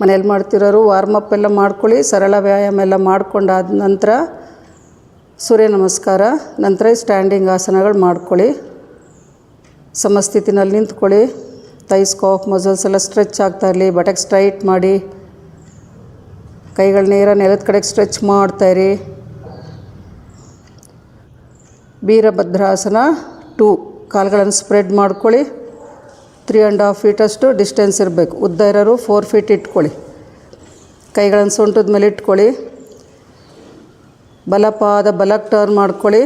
ಮನೇಲಿ ಮಾಡ್ತಿರೋರು ವಾರ್ಮಪ್ ಎಲ್ಲ ಮಾಡ್ಕೊಳ್ಳಿ, ಸರಳ ವ್ಯಾಯಾಮ ಎಲ್ಲ ಮಾಡ್ಕೊಂಡಾದ ನಂತರ ಸೂರ್ಯ ನಮಸ್ಕಾರ, ನಂತರ ಸ್ಟ್ಯಾಂಡಿಂಗ್ ಆಸನಗಳು ಮಾಡ್ಕೊಳ್ಳಿ. ಸಮಸ್ಥಿತಿನಲ್ಲಿ ನಿಂತ್ಕೊಳ್ಳಿ. ತೈಸ್ ಕಾಫ್ ಮಸಲ್ಸ್ ಎಲ್ಲ ಸ್ಟ್ರೆಚ್ ಆಗ್ತಾ ಇರಲಿ ಬಟಕ್ ಸ್ಟ್ರೈಟ್ ಮಾಡಿ. ಕೈಗಳ ನೇರ ನೆಲದ ಕಡೆಗೆ ಸ್ಟ್ರೆಚ್ ಮಾಡ್ತಾಯಿರಿ ವೀರಭದ್ರಾಸನ ಟೂ ಕಾಲುಗಳನ್ನು ಸ್ಪ್ರೆಡ್ ಮಾಡ್ಕೊಳ್ಳಿ. ತ್ರೀ ಆ್ಯಂಡ್ ಹಾಫ್ ಫೀಟಷ್ಟು ಡಿಸ್ಟೆನ್ಸ್ ಇರಬೇಕು. ಉದ್ದ ಇರೋರು ಫೋರ್ ಫೀಟ್ ಇಟ್ಕೊಳ್ಳಿ. ಕೈಗಳನ್ನು ಸೊಂಟದ ಮೇಲೆ ಇಟ್ಕೊಳ್ಳಿ. ಬಲಪಾದ ಬಲಕ್ಕೆ ಟರ್ನ್ ಮಾಡ್ಕೊಳ್ಳಿ.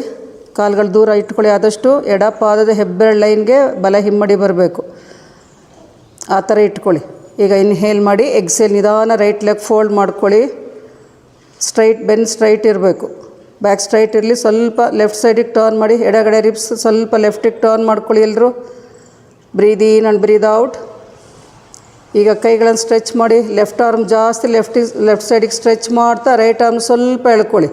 ಕಾಲುಗಳು ದೂರ ಇಟ್ಕೊಳ್ಳಿ. ಆದಷ್ಟು ಎಡಪಾದದ ಹೆಬ್ಬೆರಳು ಲೈನ್ಗೆ ಬಲ ಹಿಮ್ಮಡಿ ಬರಬೇಕು. ಆ ಥರ ಇಟ್ಕೊಳ್ಳಿ. ಈಗ ಇನ್ಹೇಲ್ ಮಾಡಿ ಎಕ್ಸೇಲ್ ನಿಧಾನ ರೈಟ್ ಲೆಗ್ ಫೋಲ್ಡ್ ಮಾಡ್ಕೊಳ್ಳಿ. ಸ್ಟ್ರೈಟ್ ಬೆನ್ ಸ್ಟ್ರೈಟ್ ಇರಬೇಕು. ಬ್ಯಾಕ್ ಸ್ಟ್ರೈಟ್ ಇರಲಿ. ಸ್ವಲ್ಪ ಲೆಫ್ಟ್ ಸೈಡಿಗೆ ಟರ್ನ್ ಮಾಡಿ, ಎಡಗಡೆ ರಿಪ್ಸ್ ಸ್ವಲ್ಪ ಲೆಫ್ಟಿಗೆ ಟರ್ನ್ ಮಾಡ್ಕೊಳ್ಳಿ ಎಲ್ಲರೂ breathe in and breathe out ಈಗ ಕೈಗಳನ್ನು ಸ್ಟ್ರೆಚ್ ಮಾಡಿ ಲೆಫ್ಟ್ ಆರ್ಮ್ ಜಾಸ್ತಿ ಲೆಫ್ಟ್ ಲೆಫ್ಟ್ ಸೈಡಿಗೆ ಸ್ಟ್ರೆಚ್ ಮಾಡ್ತಾ ರೈಟ್ ಆರ್ಮ್ ಸ್ವಲ್ಪ ಎಳ್ಕೊಳ್ಳಿ.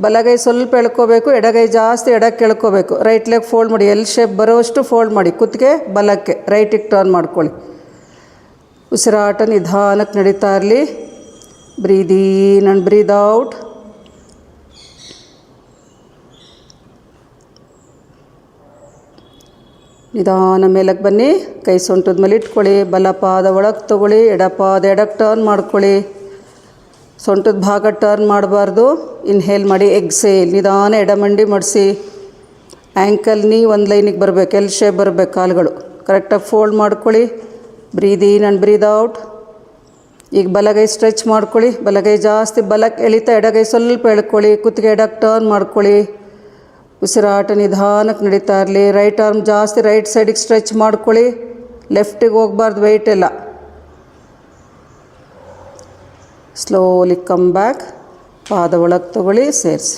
ಬಲಗೈ ಸ್ವಲ್ಪ ಎಳ್ಕೋಬೇಕು, ಎಡಗೈ ಜಾಸ್ತಿ ಎಡಕ್ಕೆ ಎಳ್ಕೋಬೇಕು. ರೈಟ್ ಲೆಗ್ ಫೋಲ್ಡ್ ಮಾಡಿ ಎಲ್ ಶೇಪ್ ಬರೋಷ್ಟು ಫೋಲ್ಡ್ ಮಾಡಿ, ಕುತ್ತಿಗೆ ಬಲಕ್ಕೆ ರೈಟಿಗೆ ಟರ್ನ್ ಮಾಡ್ಕೊಳ್ಳಿ. ಉಸಿರಾಟ ನಿಧಾನಕ್ಕೆ ನಡೀತಾ ಇರಲಿ. Breathe in and breathe out ನಿಧಾನ ಮೇಲಕ್ಕೆ ಬನ್ನಿ. ಕೈ ಸೊಂಟದ ಮೇಲೆ ಇಟ್ಕೊಳ್ಳಿ. ಬಲಪಾದ ಒಳಗೆ ತೊಗೊಳ್ಳಿ. ಎಡಪಾದ ಎಡಕ್ಕೆ ಟರ್ನ್ ಮಾಡ್ಕೊಳ್ಳಿ. ಸೊಂಟದ ಭಾಗ ಟರ್ನ್ ಮಾಡಬಾರ್ದು. ಇನ್ಹೇಲ್ ಮಾಡಿ. ಎಗ್ಸೇಲ್ ನಿಧಾನ ಎಡಮಂಡಿ ಮಡಿಸಿ. ಆ್ಯಂಕಲ್ ನೀ ಒಂದು ಲೈನಿಗೆ ಬರಬೇಕು. ಎಲ್ ಶೇಪ್ ಬರಬೇಕು ಕಾಲುಗಳು. ಕರೆಕ್ಟಾಗಿ ಫೋಲ್ಡ್ ಮಾಡ್ಕೊಳ್ಳಿ. Breathe in and breathe out ಈಗ ಬಲಗೈ ಸ್ಟ್ರೆಚ್ ಮಾಡ್ಕೊಳ್ಳಿ. ಬಲಗೈ ಜಾಸ್ತಿ ಬಲಕ್ಕೆ ಎಳಿತಾ ಎಡಗೈ ಸ್ವಲ್ಪ ಎಳ್ಕೊಳ್ಳಿ. ಕುತ್ತಿಗೆ ಎಡಕ್ಕೆ ಟರ್ನ್ ಮಾಡ್ಕೊಳ್ಳಿ. ಉಸಿರಾಟ ನಿಧಾನಕ್ಕೆ ನಡೀತಾ ಇರಲಿ. ರೈಟ್ ಆರ್ಮ್ ಜಾಸ್ತಿ ರೈಟ್ ಸೈಡಿಗೆ ಸ್ಟ್ರೆಚ್ ಮಾಡ್ಕೊಳ್ಳಿ. ಲೆಫ್ಟಿಗೆ ಹೋಗ್ಬಾರ್ದು ವೆಯ್ಟ್ ಎಲ್ಲ ಸ್ಲೋಲಿ ಕಮ್ ಬ್ಯಾಕ್ ಪಾದ ಒಳಗೆ ತೊಗೊಳ್ಳಿ, ಸೇರಿಸಿ.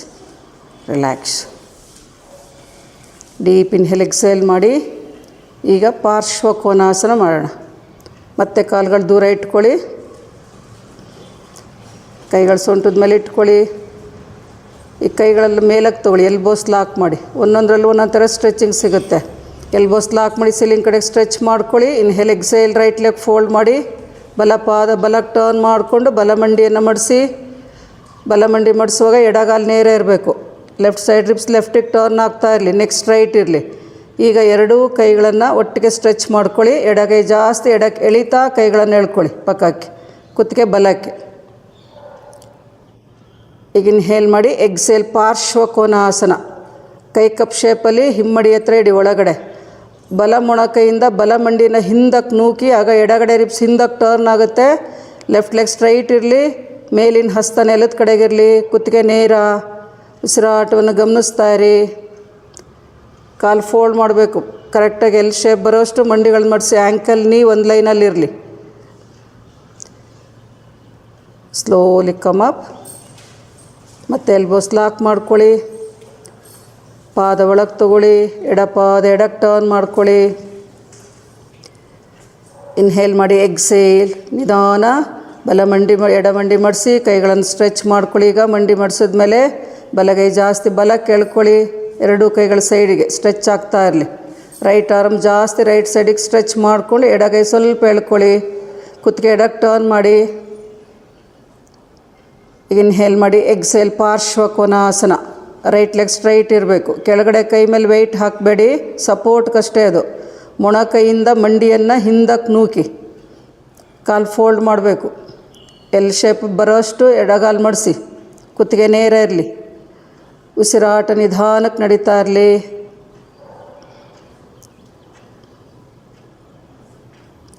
ರಿಲ್ಯಾಕ್ಸ್ ಡೀಪ್ ಇನ್ಹೇಲ್ ಎಕ್ಸೇಲ್ ಮಾಡಿ. ಈಗ ಪಾರ್ಶ್ವಕೋನಾಸನ ಮಾಡೋಣ. ಮತ್ತೆ ಕಾಲುಗಳು ದೂರ ಇಟ್ಕೊಳ್ಳಿ. ಕೈಗಳು ಸೊಂಟದ ಮೇಲೆ ಇಟ್ಕೊಳ್ಳಿ. ಈ ಕೈಗಳಲ್ಲಿ ಮೇಲಕ್ಕೆ ತೊಗೊಳ್ಳಿ ಎಲ್ಬೋಸ್ ಲಾಕ್ ಮಾಡಿ. ಒಂದೊಂದರಲ್ಲೂ ಒಂದೊಂದು ಥರ ಸ್ಟ್ರೆಚಿಂಗ್ ಸಿಗುತ್ತೆ. ಎಲ್ಬೋಸ್ ಲಾಕ್ ಮಾಡಿ ಸೀಲಿಂಗ್ ಕಡೆಗೆ ಸ್ಟ್ರೆಚ್ ಮಾಡ್ಕೊಳ್ಳಿ inhale exhale right leg fold ಮಾಡಿ ಬಲ ಪಾದ ಬಲಕ್ಕೆ ಟರ್ನ್ ಮಾಡಿಕೊಂಡು ಬಲಮಂಡಿಯನ್ನು ಮಡಿಸಿ, ಬಲಮಂಡಿ ಮಡಿಸುವಾಗ ಎಡಗಾಲು ನೇರ ಇರಬೇಕು. ಲೆಫ್ಟ್ ಸೈಡ್ ರಿಪ್ಸ್ ಲೆಫ್ಟಿಗೆ ಟರ್ನ್ ಆಗ್ತಾ ಇರಲಿ ನೆಕ್ಸ್ಟ್ ರೈಟ್ ಇರಲಿ. ಈಗ ಎರಡೂ ಕೈಗಳನ್ನು ಒಟ್ಟಿಗೆ ಸ್ಟ್ರೆಚ್ ಮಾಡ್ಕೊಳ್ಳಿ, ಎಡಗೈ ಜಾಸ್ತಿ ಎಡಕ್ಕೆ ಎಳಿತಾ ಕೈಗಳನ್ನು ಎಳ್ಕೊಳ್ಳಿ ಪಕ್ಕಕ್ಕೆ, ಕುತ್ತಿಗೆ ಬಲಕ್ಕೆ. ಈಗ ಇನ್ಹೇಲ್ ಮಾಡಿ ಎಗ್ಸೇಲ್ ಪಾರ್ಶ್ವಕೋನಾಸನ. ಕೈ ಕಪ್ ಶೇಪಲ್ಲಿ ಹಿಮ್ಮಡಿ ಹತ್ರ ಇಡಿ ಒಳಗಡೆ. ಬಲ ಮೊಣಕೈಯಿಂದ ಬಲ ಮಂಡಿನ ಹಿಂದಕ್ಕೆ ನೂಕಿ, ಆಗ ಎಡಗಡೆ ರಿಪ್ಸ್ ಹಿಂದಕ್ಕೆ ಟರ್ನ್ ಆಗುತ್ತೆ. ಲೆಫ್ಟ್ ಲೆಗ್ ಸ್ಟ್ರೈಟ್ ಇರಲಿ, ಮೇಲಿನ ಹಸ್ತ ನೆಲದ ಕಡೆಗಿರಲಿ, ಕುತ್ತಿಗೆ ನೇರ ಉಸಿರಾಟವನ್ನು ಗಮನಿಸ್ತಾ ಇರಿ. ಕಾಲು ಫೋಲ್ಡ್ ಮಾಡಬೇಕು. ಕರೆಕ್ಟಾಗಿ ಎಲ್ ಶೇಪ್ ಬರೋಷ್ಟು ಮಂಡಿಗಳನ್ನ ಮಾಡಿಸಿ ಆ್ಯಂಕಲ್ ನೀ ಒಂದು ಲೈನಲ್ಲಿರಲಿ. ಸ್ಲೋಲಿ ಕಮ್ ಅಪ್ ಮತ್ತು ಎಲ್ಬೋಸ್ ಲಾಕ್ ಮಾಡ್ಕೊಳ್ಳಿ. ಪಾದ ಒಳಗೆ ತಗೊಳ್ಳಿ. ಎಡ ಪಾದ ಎಡಕ್ಕೆ ಟರ್ನ್ ಮಾಡ್ಕೊಳ್ಳಿ. ಇನ್ಹೇಲ್ ಮಾಡಿ ಎಕ್ಸೇಲ್ ನಿಧಾನ. ಬಲ ಮಂಡಿ ಎಡ ಮಂಡಿ ಮಡಿಸಿ, ಕೈಗಳನ್ನು ಸ್ಟ್ರೆಚ್ ಮಾಡ್ಕೊಳ್ಳಿ. ಈಗ ಮಂಡಿ ಮಡಿಸಿದ್ಮೇಲೆ ಬಲಗೈ ಜಾಸ್ತಿ ಬಲಕ್ಕೆ ಕೇಳ್ಕೊಳ್ಳಿ. ಎರಡೂ ಕೈಗಳ ಸೈಡಿಗೆ ಸ್ಟ್ರೆಚ್ ಆಗ್ತಾ ಇರಲಿ. ರೈಟ್ ಆರ್ಮ್ ಜಾಸ್ತಿ ರೈಟ್ ಸೈಡಿಗೆ ಸ್ಟ್ರೆಚ್ ಮಾಡ್ಕೊಂಡು, ಎಡಗೈ ಸ್ವಲ್ಪ ಎಳ್ಕೊಳ್ಳಿ. ಕುತ್ತಿಗೆ ಎಡಕ್ಕೆ ಟರ್ನ್ ಮಾಡಿ. ಇನ್ಹೇಲ್ ಮಾಡಿ exhale Parshvakonasana right leg straight ಇರಬೇಕು. ಕೆಳಗಡೆ ಕೈ ಮೇಲೆ ವೆಯ್ಟ್ ಹಾಕಬೇಡಿ. ಸಪೋರ್ಟ್ಗಷ್ಟೇ ಅದು. ಮೊಣಕೈಯಿಂದ ಮಂಡಿಯನ್ನು ಹಿಂದಕ್ಕೆ ನೂಕಿ. ಕಾಲು ಫೋಲ್ಡ್ ಮಾಡಬೇಕು. ಎಲ್ ಶೇಪ್ ಬರೋಷ್ಟು ಎಡಗಾಲು ಮಡಿಸಿ. ಕುತ್ತಿಗೆ ನೇರ ಇರಲಿ. ಉಸಿರಾಟ ನಿಧಾನಕ್ಕೆ ನಡೀತಾ ಇರಲಿ.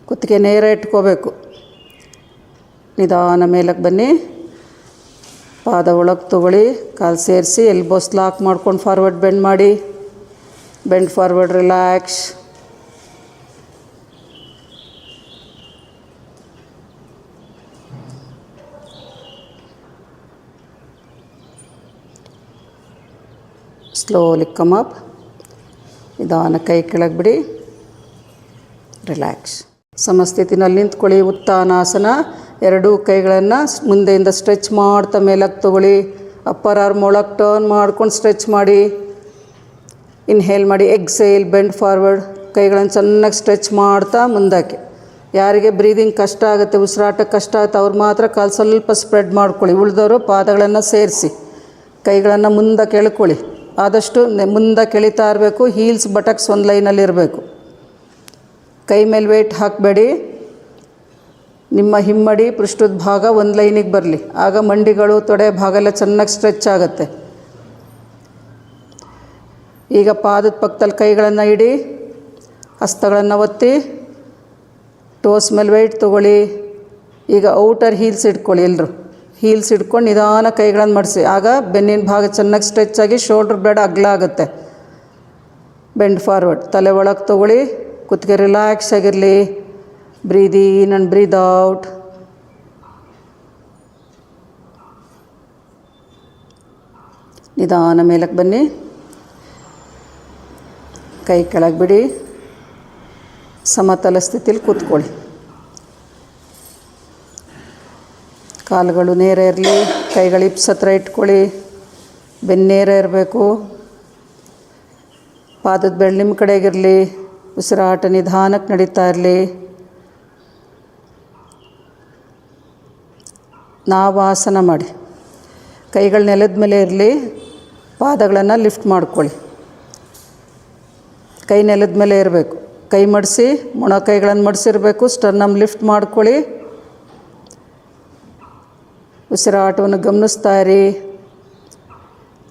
ಕುತ್ತಿಗೆ ನೇರ ಇಟ್ಕೋಬೇಕು. ನಿಧಾನ ಮೇಲಕ್ಕೆ ಬನ್ನಿ. ಪಾದ ಒಳಗೆ ತೊಗೊಳ್ಳಿ, ಕಾಲು ಸೇರಿಸಿ ಎಲ್ಬೋಸ್ ಲಾಕ್ ಮಾಡ್ಕೊಂಡು ಫಾರ್ವರ್ಡ್ ಬೆಂಡ್ ಮಾಡಿ. Bend forward relax slowly come up ನಿಧಾನ ಕೈ ಕೆಳಗೆ ಬಿಡಿ. ರಿಲ್ಯಾಕ್ಸ್ ಸಮಸ್ಥಿತಿನಲ್ಲಿ ನಿಂತ್ಕೊಳ್ಳಿ, ಉತ್ತಾನಾಸನ. ಎರಡೂ ಕೈಗಳನ್ನು ಮುಂದೆಯಿಂದ ಸ್ಟ್ರೆಚ್ ಮಾಡ್ತಾ ಮೇಲಕ್ಕೆ ತೊಗೊಳ್ಳಿ ಅಪ್ಪರ್ ಆರ್ಮ್ ಒಳಗೆ ಟರ್ನ್ ಮಾಡ್ಕೊಂಡು ಸ್ಟ್ರೆಚ್ ಮಾಡಿ ಇನ್ಹೇಲ್ ಮಾಡಿ ಎಕ್ಸೇಲ್ ಬೆಂಡ್ ಫಾರ್ವರ್ಡ್ ಕೈಗಳನ್ನು ಚೆನ್ನಾಗಿ ಸ್ಟ್ರೆಚ್ ಮಾಡ್ತಾ ಮುಂದಕ್ಕೆ. ಯಾರಿಗೆ ಬ್ರೀದಿಂಗ್ ಕಷ್ಟ ಆಗುತ್ತೆ ಉಸಿರಾಟಕ್ಕೆ ಕಷ್ಟ ಆಗುತ್ತೆ, ಅವ್ರು ಮಾತ್ರ ಕಾಲು ಸ್ವಲ್ಪ ಸ್ಪ್ರೆಡ್ ಮಾಡ್ಕೊಳ್ಳಿ. ಉಳಿದವರು ಪಾದಗಳನ್ನು ಸೇರಿಸಿ, ಕೈಗಳನ್ನು ಮುಂದೆ ಕೆಳ್ಕೊಳ್ಳಿ ಆದಷ್ಟು ಮುಂದೆ ಕೆಳಿತಾ ಇರಬೇಕು ಹೀಲ್ಸ್ ಬಟಕ್ಸ್ ಒಂದು ಲೈನಲ್ಲಿ ಇರಬೇಕು ಕೈ ಮೇಲೆ ವೆಯ್ಟ್ ಹಾಕಬೇಡಿ. ನಿಮ್ಮ ಹಿಮ್ಮಡಿ ಪೃಷ್ಠದ ಭಾಗ ಒಂದು ಲೈನಿಗೆ ಬರಲಿ. ಆಗ ಮಂಡಿಗಳು ತೊಡೆ ಭಾಗ ಎಲ್ಲ ಚೆನ್ನಾಗಿ ಸ್ಟ್ರೆಚ್ ಆಗುತ್ತೆ. ಈಗ ಪಾದದ ಪಕ್ಕದಲ್ಲಿ ಕೈಗಳನ್ನು ಇಡಿ, ಹಸ್ತಗಳನ್ನು ಒತ್ತಿ ಟೋಸ್ ಮೇಲೆ ವೆಯ್ಟ್ ತೊಗೊಳ್ಳಿ. ಈಗ ಔಟರ್ ಹೀಲ್ಸ್ ಇಟ್ಕೊಳ್ಳಿ ಎಲ್ಲರೂ ಹೀಲ್ಸ್ ಇಟ್ಕೊಂಡು ನಿಧಾನ ಕೈಗಳನ್ನು ಮಾಡಿಸಿ. ಆಗ ಬೆನ್ನಿನ ಭಾಗ ಚೆನ್ನಾಗಿ ಸ್ಟ್ರೆಚ್ ಆಗಿ ಶೋಲ್ಡ್ರ್ ಬೇಡ ಅಗ್ಲ ಆಗುತ್ತೆ. ಬೆಂಡ್ ಫಾರ್ವರ್ಡ್ ತಲೆ ಒಳಗೆ ತೊಗೊಳ್ಳಿ. ಕುತ್ತಿಗೆ ರಿಲ್ಯಾಕ್ಸ್ ಆಗಿರಲಿ. Breathe in and breathe out ನಿಧಾನ ಮೇಲಕ್ಕೆ ಬನ್ನಿ. ಕೈ ಕೆಳಗೆ ಬಿಡಿ. ಸಮತಲ ಸ್ಥಿತಿಲಿ ಕೂತ್ಕೊಳ್ಳಿ. ಕಾಲುಗಳು ನೇರ ಇರಲಿ, ಕೈಗಳು ಇಪ್ಸ್ ಹತ್ರ ಇಟ್ಕೊಳ್ಳಿ. ಬೆನ್ನೇರ ಇರಬೇಕು. ಪಾದದ ಬೆಳ್ಳು ನಿಮ್ಮ ಕಡೆಗಿರಲಿ ಉಸಿರಾಟ ನಿಧಾನಕ್ಕೆ ನಡೀತಾ ಇರಲಿ. ನಾವು ಆಸನ ಮಾಡಿ. ಕೈಗಳು ನೆಲದ ಮೇಲೆ ಇರಲಿ, ಪಾದಗಳನ್ನು ಲಿಫ್ಟ್ ಮಾಡ್ಕೊಳ್ಳಿ. ಕೈ ನೆಲದ ಮೇಲೆ ಇರಬೇಕು. ಕೈ ಮಡಿಸಿ, ಮೊಣ ಕೈಗಳನ್ನು ಮಡಿಸಿರಬೇಕು, ಸ್ಟರ್ನಮ್ ಲಿಫ್ಟ್ ಮಾಡ್ಕೊಳ್ಳಿ. ಉಸಿರಾಟವನ್ನು ಗಮನಿಸ್ತಾ ಇರಿ.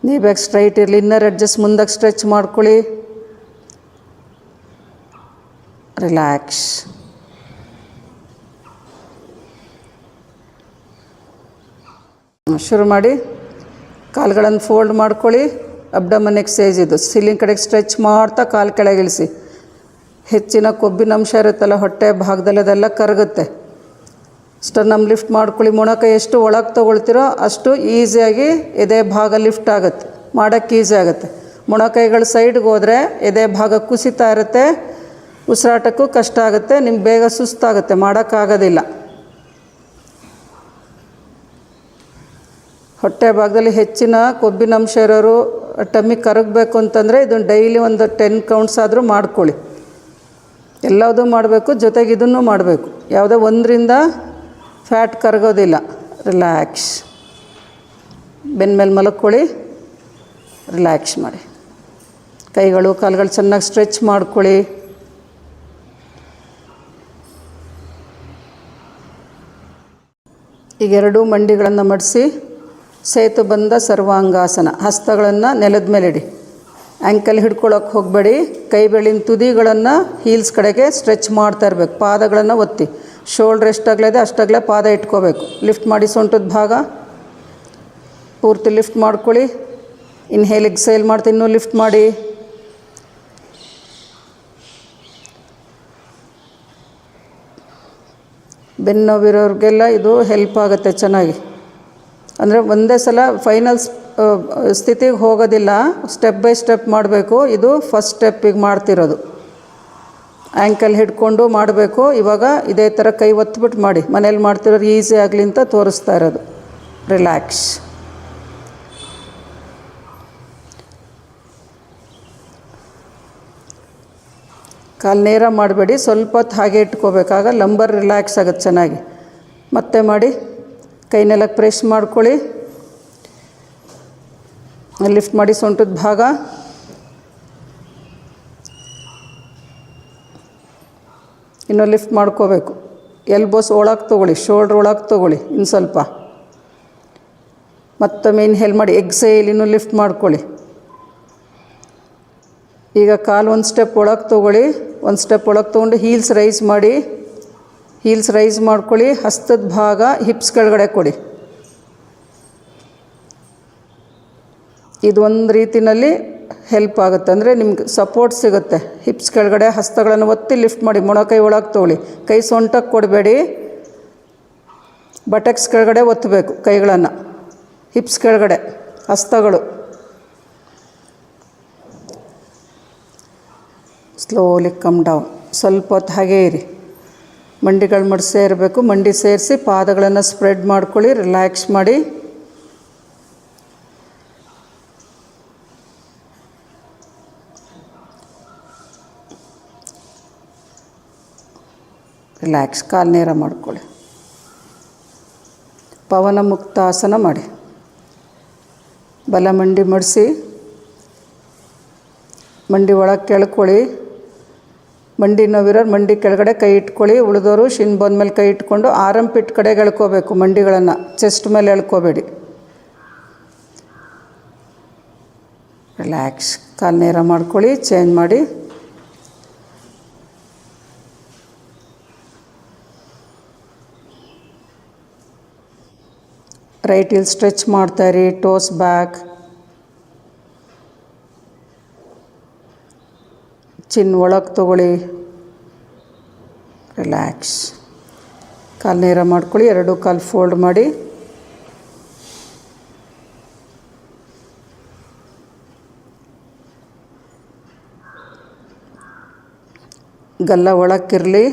ನೀ ಬ್ಯಾಕ್ ಸ್ಟ್ರೈಟ್ ಇರಲಿ ಇನ್ನರ್ ಅಡ್ಜಸ್ಟ್ ಮುಂದಕ್ಕೆ ಸ್ಟ್ರೆಚ್ ಮಾಡ್ಕೊಳ್ಳಿ. ರಿಲ್ಯಾಕ್ಸ್ ಶುರು ಮಾಡಿ. ಕಾಲುಗಳನ್ನು ಫೋಲ್ಡ್ ಮಾಡ್ಕೊಳ್ಳಿ. ಅಬ್ಡಮನ್ ಎಕ್ಸೈಸ್ ಇದು. ಸೀಲಿಂಗ್ ಕಡೆಗೆ ಸ್ಟ್ರೆಚ್ ಮಾಡ್ತಾ ಕಾಲು ಕೆಳಗೆ ಇಳಿಸಿ. ಹೆಚ್ಚಿನ ಕೊಬ್ಬಿನ ಅಂಶ ಇರುತ್ತಲ್ಲ, ಹೊಟ್ಟೆ ಭಾಗದಲ್ಲಿ ಅದೆಲ್ಲ ಕರಗುತ್ತೆ. ಸ್ಟರ್ನಮ್ ಲಿಫ್ಟ್ ಮಾಡ್ಕೊಳ್ಳಿ. ಮೊಣಕ ಎಷ್ಟು ಒಳಗೆ ತೊಗೊಳ್ತಿರೋ ಅಷ್ಟು ಈಸಿಯಾಗಿ ಎದೆ ಭಾಗ ಲಿಫ್ಟ್ ಆಗುತ್ತೆ. ಮಾಡೋಕ್ಕೆ ಈಸಿ ಆಗುತ್ತೆ. ಮೊಣಕೈಗಳು ಸೈಡ್ಗೆ ಹೋದರೆ ಎದೆ ಭಾಗ ಕುಸಿತಾ ಇರುತ್ತೆ. ಉಸಿರಾಟಕ್ಕೂ ಕಷ್ಟ ಆಗುತ್ತೆ. ನಿಮ್ಗೆ ಬೇಗ ಸುಸ್ತಾಗುತ್ತೆ. ಮಾಡೋಕ್ಕಾಗೋದಿಲ್ಲ. ಹೊಟ್ಟೆ ಭಾಗದಲ್ಲಿ ಹೆಚ್ಚಿನ ಕೊಬ್ಬಿನ ಅಂಶ ಇರೋರು ಟಮ್ಮಿ ಕರಗಬೇಕು ಅಂತಂದರೆ ಇದನ್ನು ಡೈಲಿ ಒಂದು ಟೆನ್ ಕೌಂಟ್ಸ್ ಆದರೂ ಮಾಡ್ಕೊಳ್ಳಿ. ಎಲ್ಲದೂ ಮಾಡಬೇಕು, ಜೊತೆಗೆ ಇದನ್ನು ಮಾಡಬೇಕು. ಯಾವುದೋ ಒಂದರಿಂದ ಫ್ಯಾಟ್ ಕರಗೋದಿಲ್ಲ. ರಿಲ್ಯಾಕ್ಸ್. ಬೆನ್ಮೇಲೆ ಮಲಕ್ಕೊಳ್ಳಿ ರಿಲ್ಯಾಕ್ಸ್ ಮಾಡಿ. ಕೈಗಳು, ಕಾಲುಗಳು ಚೆನ್ನಾಗಿ ಸ್ಟ್ರೆಚ್ ಮಾಡ್ಕೊಳ್ಳಿ. ಈಗ ಎರಡೂ ಮಂಡಿಗಳನ್ನು ಮಡಿಸಿ ಸೇತು ಬಂದ ಸರ್ವಾಂಗಾಸನ. ಹಸ್ತಗಳನ್ನು ನೆಲದ ಮೇಲೆ ಇಡಿ ಆ್ಯಂಕಲ್ ಹಿಡ್ಕೊಳಕ್ಕೆ ಹೋಗಬೇಡಿ. ಕೈ ಬೆಳಿನ ತುದಿಗಳನ್ನು ಹೀಲ್ಸ್ ಕಡೆಗೆ ಸ್ಟ್ರೆಚ್ ಮಾಡ್ತಾ ಇರಬೇಕು. ಪಾದಗಳನ್ನು ಒತ್ತಿ. ಶೋಲ್ಡ್ರ್ ಎಷ್ಟಾಗಲಿದೆ ಅಷ್ಟಾಗಲೇ ಪಾದ ಇಟ್ಕೋಬೇಕು. ಲಿಫ್ಟ್ ಮಾಡಿ ಸೊಂಟದ ಭಾಗ. ಪೂರ್ತಿ ಲಿಫ್ಟ್ ಮಾಡ್ಕೊಳ್ಳಿ. ಇನ್ಹೇಲ್ ಎಕ್ಸೈಲ್ ಮಾಡ್ತೀನಿ. ಇನ್ನೂ ಲಿಫ್ಟ್ ಮಾಡಿ. ಬೆನ್ನೋವಿರೋರಿಗೆಲ್ಲ ಇದು ಹೆಲ್ಪ್ ಆಗುತ್ತೆ ಚೆನ್ನಾಗಿ. ಅಂದರೆ ಒಂದೇ ಸಲ ಫೈನಲ್ ಸ್ಥಿತಿಗೆ ಹೋಗೋದಿಲ್ಲ. ಸ್ಟೆಪ್ ಬೈ ಸ್ಟೆಪ್ ಮಾಡಬೇಕು. ಇದು ಫಸ್ಟ್ ಸ್ಟೆಪ್ಪಿಗೆ ಮಾಡ್ತಿರೋದು. ಆ್ಯಂಕಲ್ ಹಿಡ್ಕೊಂಡು ಮಾಡಬೇಕು. ಇವಾಗ ಇದೇ ಥರ ಕೈ ಒತ್ತುಬಿಟ್ಟು ಮಾಡಿ. ಮನೇಲಿ ಮಾಡ್ತಿರೋದು ಈಸಿ ಆಗಲಿ ಅಂತ ತೋರಿಸ್ತಾ ಇರೋದು. ರಿಲ್ಯಾಕ್ಸ್ ಕಾಲು ನೇರ ಮಾಡಬೇಡಿ. ಸ್ವಲ್ಪ ಹೊತ್ತು ಹಾಗೆ ಇಟ್ಕೋಬೇಕಾಗ ಲಂಬರ್ ರಿಲ್ಯಾಕ್ಸ್ ಆಗುತ್ತೆ ಚೆನ್ನಾಗಿ. ಮತ್ತೆ ಮಾಡಿ. ಕೈ ನೆಲಕ್ಕೆ ಪ್ರೆಸ್ ಮಾಡ್ಕೊಳ್ಳಿ. ಲಿಫ್ಟ್ ಮಾಡಿ ಸೊಂಟದ ಭಾಗ. ಇನ್ನೂ ಲಿಫ್ಟ್ ಮಾಡ್ಕೋಬೇಕು. ಎಲ್ಬೋಸ್ ಒಳಗೆ ತೊಗೊಳ್ಳಿ ಶೋಲ್ಡ್ರ್ ಒಳಗೆ ತೊಗೊಳ್ಳಿ, ಇನ್ನು ಸ್ವಲ್ಪ. ಮತ್ತೊಮ್ಮೆ ಇನ್ಹೇಲ್ ಮಾಡಿ ಎಕ್ಸೈಲ್ ಇನ್ನೂ ಲಿಫ್ಟ್ ಮಾಡ್ಕೊಳ್ಳಿ. ಈಗ ಕಾಲು ಒಂದು ಸ್ಟೆಪ್ ಒಳಗೆ ತೊಗೊಳ್ಳಿ, ಒಂದು ಸ್ಟೆಪ್ ಒಳಗೆ ತೊಗೊಂಡು ಹೀಲ್ಸ್ ರೈಸ್ ಮಾಡಿ. ಹೀಲ್ಸ್ ರೈಸ್ ಮಾಡ್ಕೊಳ್ಳಿ, ಹಸ್ತದ ಭಾಗ ಹಿಪ್ಸ್ ಕೆಳಗಡೆ ಕೊಡಿ. ಇದು ಒಂದು ರೀತಿಯಲ್ಲಿ ಹೆಲ್ಪ್ ಆಗುತ್ತೆ. ಅಂದರೆ ನಿಮ್ಗೆ ಸಪೋರ್ಟ್ ಸಿಗುತ್ತೆ. ಹಿಪ್ಸ್ ಕೆಳಗಡೆ ಹಸ್ತಗಳನ್ನು ಒತ್ತಿ ಲಿಫ್ಟ್ ಮಾಡಿ, ಮೊಣಕೈ ಒಳಗೆ ತೊಗೊಳ್ಳಿ. ಕೈ ಸೊಂಟಕ್ಕೆ ಕೊಡಬೇಡಿ. ಬಟಕ್ಸ್ ಕೆಳಗಡೆ ಒತ್ತಬೇಕು ಕೈಗಳನ್ನು. ಹಿಪ್ಸ್ ಕೆಳಗಡೆ, ಹಸ್ತಗಳು. Slowly come down. ಸ್ವಲ್ಪ ಹೊತ್ತು ಹಾಗೇ ಇರಿ. ಮಂಡಿಗಳು ಮಡಿಸೇ ಇರಬೇಕು ಮಂಡಿ ಸೇರಿಸಿ ಪಾದಗಳನ್ನು ಸ್ಪ್ರೆಡ್ ಮಾಡ್ಕೊಳ್ಳಿ, ರಿಲ್ಯಾಕ್ಸ್ ಮಾಡಿ. ರಿಲ್ಯಾಕ್ಸ್, ಕಾಲು ನೇರ ಮಾಡ್ಕೊಳ್ಳಿ. ಪವನ ಮುಕ್ತಾಸನ ಮಾಡಿ. ಬಲ ಮಂಡಿ ಮಡಿಸಿ. ಮಂಡಿ ಒಳಗೆ ಕೆಳ್ಕೊಳ್ಳಿ. ಮಂಡಿ ನೋವಿರೋರು ಮಂಡಿ ಕೆಳಗಡೆ ಕೈ ಇಟ್ಕೊಳ್ಳಿ ಉಳಿದವರು ಶಿನ್ ಬೋನ್ ಮೇಲೆ ಕೈ ಇಟ್ಕೊಂಡು ಆರಂ ಪಿಟ್ ಕಡೆಗೆ ಎಳ್ಕೋಬೇಕು ಮಂಡಿಗಳನ್ನು, ಚೆಸ್ಟ್ ಮೇಲೆ ಎಳ್ಕೋಬೇಡಿ. ರಿಲ್ಯಾಕ್ಸ್ ಕಾಲು ನೇರ ಮಾಡ್ಕೊಳ್ಳಿ, ಚೇಂಜ್ ಮಾಡಿ. ರೈಟ್ ಇಲ್ಲಿ ಸ್ಟ್ರೆಚ್ ಮಾಡ್ತಾಯಿರಿ ಟೋಸ್ ಬ್ಯಾಕ್. ಚಿನ್ ಒಳಗೆ ತಗೊಳ್ಳಿ. ರಿಲ್ಯಾಕ್ಸ್ ಕಾಲು ನೇರ ಮಾಡ್ಕೊಳ್ಳಿ, ಎರಡು ಕಾಲು ಫೋಲ್ಡ್ ಮಾಡಿ. ಗಲ್ಲ ಒಳಕ್ಕಿರಲಿ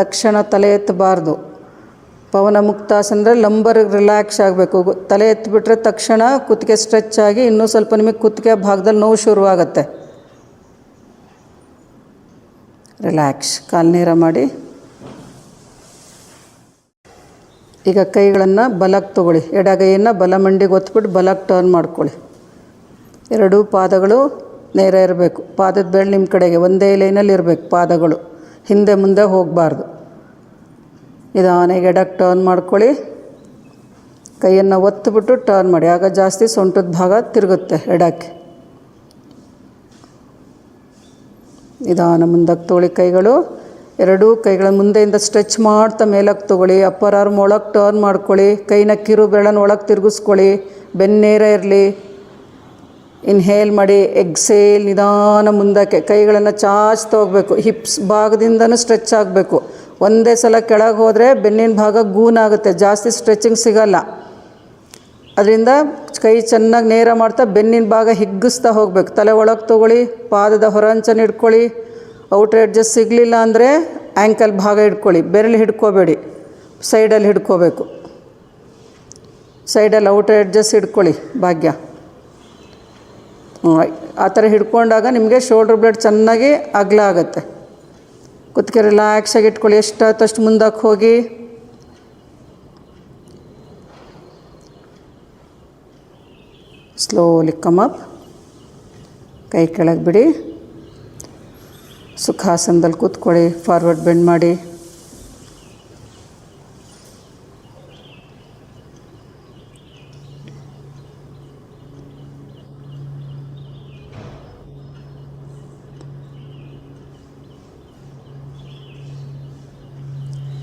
ತಕ್ಷಣ ತಲೆ ಎತ್ತಬಾರ್ದು. ಪವನ ಮುಕ್ತಾಸಂದರೆ ಲಂಬರ್ಗೆ ರಿಲ್ಯಾಕ್ಸ್ ಆಗಬೇಕು. ತಲೆ ಎತ್ತಿಬಿಟ್ರೆ ತಕ್ಷಣ ಕುತ್ತಿಗೆ ಸ್ಟ್ರೆಚ್ ಆಗಿ ಇನ್ನೂ ಸ್ವಲ್ಪ ನಿಮಗೆ ಕುತ್ತಿಗೆ ಭಾಗದಲ್ಲಿ ನೋವು ಶುರುವಾಗತ್ತೆ. ರಿಲ್ಯಾಕ್ಸ್, ಕಾಲು ನೇರ ಮಾಡಿ. ಈಗ ಕೈಗಳನ್ನು ಬಲಕ್ಕೆ ತಗೊಳ್ಳಿ. ಎಡಗೈಯನ್ನು ಬಲ ಮಂಡಿಗೆ ಒತ್ಬಿಟ್ಟು ಬಲಕ್ಕೆ ಟರ್ನ್ ಮಾಡ್ಕೊಳ್ಳಿ. ಎರಡೂ ಪಾದಗಳು ನೇರ ಇರಬೇಕು. ಪಾದದ ಬೆಳೆ ನಿಮ್ಮ ಕಡೆಗೆ, ಒಂದೇ ಲೈನಲ್ಲಿ ಇರಬೇಕು ಪಾದಗಳು. ಹಿಂದೆ ಮುಂದೆ ಹೋಗಬಾರ್ದು. ನಿಧಾನಾಗಿ ಎಡಕ್ಕೆ ಟರ್ನ್ ಮಾಡ್ಕೊಳ್ಳಿ. ಕೈಯನ್ನು ಒತ್ತಿಬಿಟ್ಟು ಟರ್ನ್ ಮಾಡಿ. ಆಗ ಜಾಸ್ತಿ ಸೊಂಟದ ಭಾಗ ತಿರುಗುತ್ತೆ ಎಡಕ್ಕೆ. ನಿಧಾನ ಮುಂದಕ್ಕೆ ತೊಗೊಳ್ಳಿ ಕೈಗಳು. ಎರಡೂ ಕೈಗಳ ಮುಂದೆಯಿಂದ ಸ್ಟ್ರೆಚ್ ಮಾಡ್ತಾ ಮೇಲಕ್ಕೆ ತೊಗೊಳ್ಳಿ. ಅಪ್ಪರ್ ಆರ್ಮ್ ಒಳಗೆ ಟರ್ನ್ ಮಾಡ್ಕೊಳ್ಳಿ. ಕೈನ ಕಿರು ಬೆರಳನ್ನು ಒಳಗೆ ತಿರುಗಿಸ್ಕೊಳ್ಳಿ. ಬೆನ್ನೇರ ಇರಲಿ. ಇನ್ಹೇಲ್ ಮಾಡಿ. ಎಕ್ಸೇಲ್ ನಿಧಾನ ಮುಂದಕ್ಕೆ ಕೈಗಳನ್ನು ಚಾಚ್ತಾ ಹೋಗಬೇಕು. ಹಿಪ್ಸ್ ಭಾಗದಿಂದನೂ ಸ್ಟ್ರೆಚ್ ಆಗಬೇಕು. ಒಂದೇ ಸಲ ಕೆಳಗೆ ಹೋದರೆ ಬೆನ್ನಿನ ಭಾಗ ಗೂನಾಗುತ್ತೆ ಜಾಸ್ತಿ ಸ್ಟ್ರೆಚಿಂಗ್ ಸಿಗಲ್ಲ. ಅದರಿಂದ ಕೈ ಚೆನ್ನಾಗಿ ನೇರ ಮಾಡ್ತಾ ಬೆನ್ನಿನ ಭಾಗ ಹಿಗ್ಗಿಸ್ತಾ ಹೋಗ್ಬೇಕು. ತಲೆ ಒಳಗೆ ತೊಗೊಳ್ಳಿ, ಪಾದದ ಹೊರಂಚನ ಹಿಡ್ಕೊಳ್ಳಿ. ಔಟರ್ ಎಡ್ಜಸ್ ಸಿಗಲಿಲ್ಲ ಅಂದರೆ ಆ್ಯಂಕಲ್ ಭಾಗ ಹಿಡ್ಕೊಳ್ಳಿ. ಬೆರಳು ಹಿಡ್ಕೋಬೇಡಿ. ಸೈಡಲ್ಲಿ ಹಿಡ್ಕೋಬೇಕು. ಸೈಡಲ್ಲಿ ಔಟರ್ ಎಡ್ಜಸ್ ಹಿಡ್ಕೊಳ್ಳಿ ಭಾಗ್ಯ. ಆ ಥರ ಹಿಡ್ಕೊಂಡಾಗ ನಿಮಗೆ ಶೋಲ್ಡ್ರ್ ಬ್ಲೇಡ್ ಚೆನ್ನಾಗಿ ಅಗಲ ಆಗುತ್ತೆ. ಕುತ್ತಿಗೆ ರಿಲ್ಯಾಕ್ಸಾಗಿ ಇಟ್ಕೊಳ್ಳಿ. ಎಷ್ಟಾಯ್ತಷ್ಟು ಮುಂದಕ್ಕೆ ಹೋಗಿ. ಸ್ಲೋಲಿ ಕಮ್ ಅಪ್ ಕೈ ಕೆಳಗೆ ಬಿಡಿ. ಸುಖಾಸನದಲ್ಲಿ ಕೂತ್ಕೊಳ್ಳಿ. ಫಾರ್ವರ್ಡ್ ಬೆಂಡ್ ಮಾಡಿ.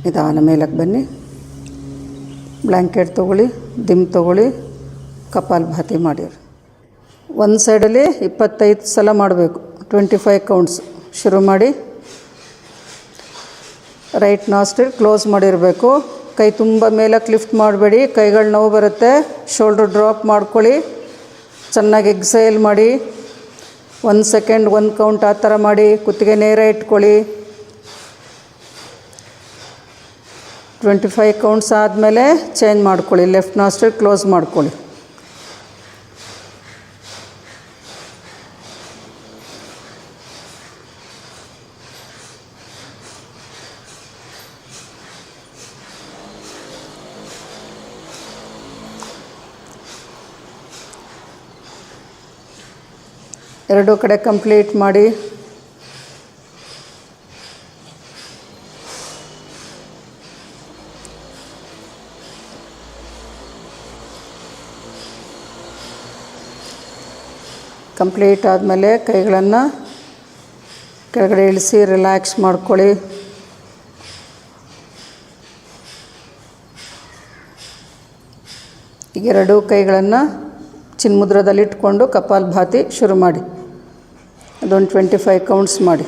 ನಿಧಾನ ಮೇಲಕ್ಕೆ ಬನ್ನಿ. ಬ್ಲ್ಯಾಂಕೆಟ್ ತೊಗೊಳ್ಳಿ ದಿಮ್ ತೊಗೊಳ್ಳಿ, ಕಪಾಲ್ ಭಾತಿ ಮಾಡಿರಿ. ಒಂದು ಸೈಡಲ್ಲಿ ಇಪ್ಪತ್ತೈದು ಸಲ ಮಾಡಬೇಕು. ಟ್ವೆಂಟಿ ಫೈವ್ ಕೌಂಟ್ಸ್ ಶುರು ಮಾಡಿ. ರೈಟ್ ನಾಸ್ಟಿಲ್ ಕ್ಲೋಸ್ ಮಾಡಿರಬೇಕು. ಕೈ ತುಂಬ ಮೇಲಕ್ಕೆ ಲಿಫ್ಟ್ ಮಾಡಬೇಡಿ. ಕೈಗಳು ನೋವು ಬರುತ್ತೆ. ಶೋಲ್ಡ್ರ್ ಡ್ರಾಪ್ ಮಾಡ್ಕೊಳ್ಳಿ. ಚೆನ್ನಾಗಿ ಎಕ್ಸೈಲ್ ಮಾಡಿ. ಒಂದು ಸೆಕೆಂಡ್ ಒಂದು ಕೌಂಟ್ ಆ ಥರ ಮಾಡಿ. ಕುತ್ತಿಗೆ ನೇರ ಇಟ್ಕೊಳ್ಳಿ. ಟ್ವೆಂಟಿ ಫೈವ್ ಕೌಂಟ್ಸ್ ಆದಮೇಲೆ ಚೇಂಜ್ ಮಾಡ್ಕೊಳ್ಳಿ. ಲೆಫ್ಟ್ ನಾಸ್ಟ್ರಿಲ್ ಕ್ಲೋಸ್ ಮಾಡ್ಕೊಳ್ಳಿ. ಎರಡೂ ಕಡೆ ಕಂಪ್ಲೀಟ್ ಮಾಡಿ. ಕಂಪ್ಲೀಟ್ ಆದಮೇಲೆ ಕೈಗಳನ್ನು ಕೆಳಗಡೆ ಇಳಿಸಿ ರಿಲ್ಯಾಕ್ಸ್ ಮಾಡ್ಕೊಳ್ಳಿ. ಈಗ ಎರಡೂ ಕೈಗಳನ್ನು ಚಿನ್ಮುದ್ರದಲ್ಲಿಟ್ಕೊಂಡು ಕಪಾಲ್ ಭಾತಿ ಶುರು ಮಾಡಿ. ಅದೊಂದು ಟ್ವೆಂಟಿ ಫೈವ್ ಕೌಂಟ್ಸ್ ಮಾಡಿ.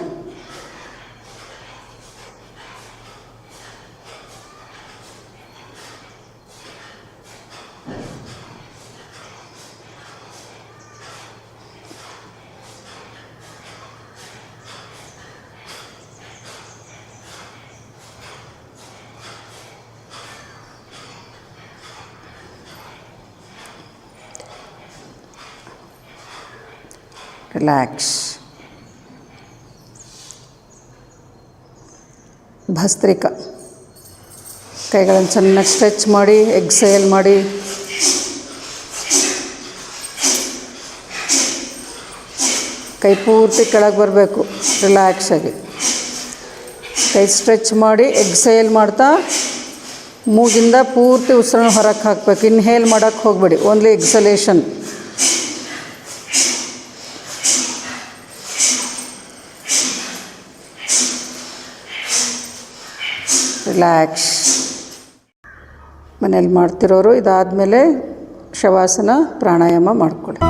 ರಿಲ್ಯಾಕ್ಸ್ ಭಸ್ತ್ರಿಕ ಕೈಗಳನ್ನು ಚೆನ್ನಾಗಿ ಸ್ಟ್ರೆಚ್ ಮಾಡಿ ಎಕ್ಸೈಲ್ ಮಾಡಿ. ಕೈ ಪೂರ್ತಿ ಕೆಳಗೆ ಬರಬೇಕು ರಿಲ್ಯಾಕ್ಸ್ ಆಗಿ. ಕೈ ಸ್ಟ್ರೆಚ್ ಮಾಡಿ ಎಕ್ಸೈಲ್ ಮಾಡ್ತಾ, ಮೂಗಿಂದ ಪೂರ್ತಿ ಉಸಿರನ್ನು ಹೊರಕ್ಕೆ ಹಾಕಬೇಕು. ಇನ್ಹೇಲ್ ಮಾಡೋಕ್ಕೆ ಹೋಗಬೇಡಿ. Only exhalation relax. ಮನೇಲಿ ಮಾಡ್ತಿರೋರು ಇದಾದಮೇಲೆ ಶವಾಸನ ಪ್ರಾಣಾಯಾಮ ಮಾಡ್ಕೊಳ್ಳಿ.